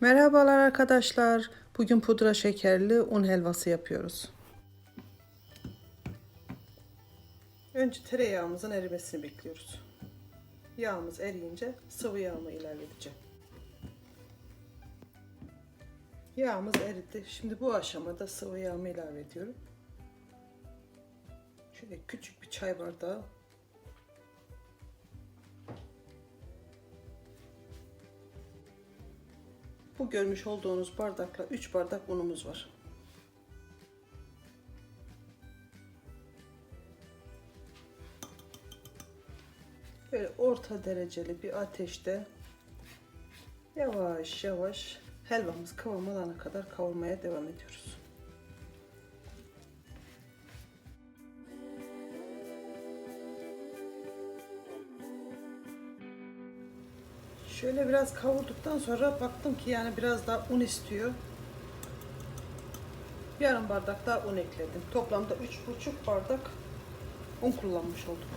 Merhabalar arkadaşlar. Bugün pudra şekerli un helvası yapıyoruz. Önce tereyağımızın erimesini bekliyoruz. Yağımız eriyince sıvı yağımı ilave edeceğim. Yağımız eridi. Şimdi bu aşamada sıvı yağımı ilave ediyorum. Şöyle küçük bir çay bardağı Bu görmüş olduğunuz bardakla 3 bardak unumuz var. Böyle orta dereceli bir ateşte yavaş yavaş helvamız kıvam alana kadar kavurmaya devam ediyoruz. Şöyle biraz kavurduktan sonra baktım ki yani biraz daha un istiyor. Yarım bardak daha un ekledim. Toplamda üç buçuk bardak un kullanmış olduk.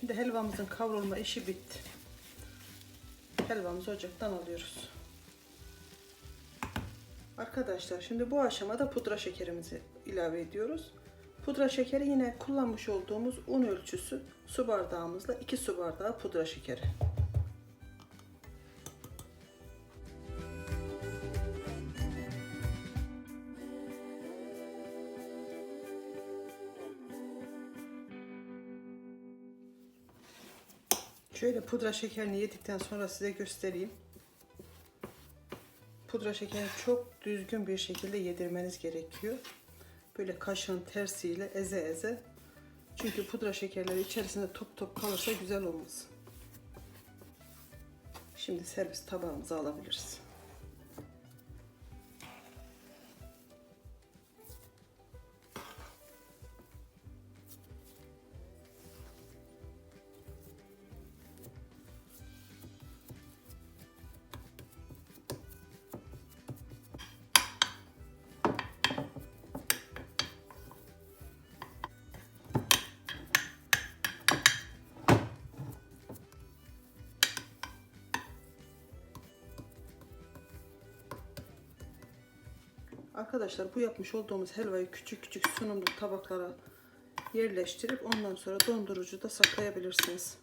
Şimdi helvamızın kavrulma işi bitti. Helvamızı ocaktan alıyoruz. Arkadaşlar şimdi bu aşamada pudra şekerimizi ilave ediyoruz. Pudra şekeri yine kullanmış olduğumuz un ölçüsü su bardağımızla 2 su bardağı pudra şekeri. Şöyle pudra şekerini yedikten sonra size göstereyim. Pudra şekerini çok düzgün bir şekilde yedirmeniz gerekiyor. Böyle kaşığın tersiyle eze eze. Çünkü pudra şekerleri içerisinde top top kalırsa güzel olmaz. Şimdi servis tabağımıza alabiliriz. Arkadaşlar bu yapmış olduğumuz helvayı küçük küçük sunumlu tabaklara yerleştirip ondan sonra dondurucuda saklayabilirsiniz.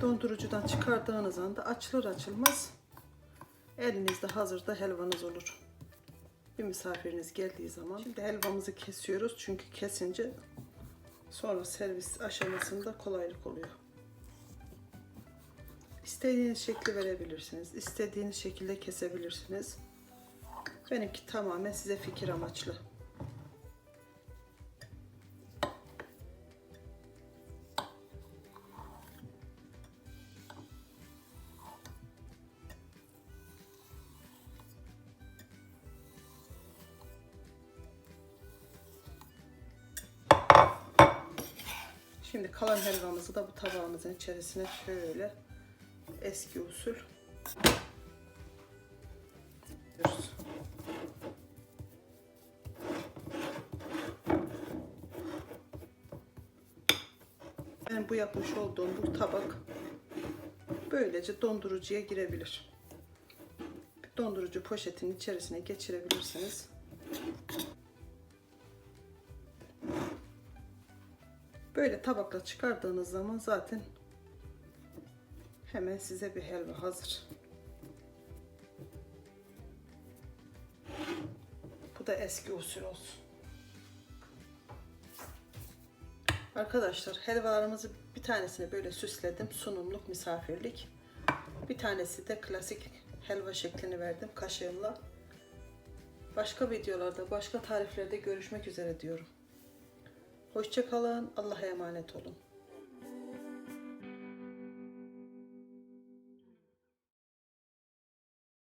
Dondurucudan çıkardığınız anda açılır açılmaz elinizde hazırda helvanız olur. Bir misafiriniz geldiği zaman şimdi helvamızı kesiyoruz çünkü kesince sonra servis aşamasında kolaylık oluyor. İstediğiniz şekli verebilirsiniz. istediğiniz şekilde kesebilirsiniz. Benimki tamamen size fikir amaçlı. Şimdi kalan helvamızı da bu tabağımızın içerisine şöyle eski usul yapıyoruz. Benim bu yapmış olduğum bu tabak böylece dondurucuya girebilir. Dondurucu poşetin içerisine geçirebilirsiniz. Böyle tabakla çıkardığınız zaman zaten hemen size bir helva hazır. Bu da eski usul olsun. Arkadaşlar helvalarımızı bir tanesini böyle süsledim. Sunumluk misafirlik. Bir tanesi de klasik helva şeklini verdim kaşığımla. Başka videolarda, başka tariflerde görüşmek üzere diyorum. Hoşçakalın. Allah'a emanet olun.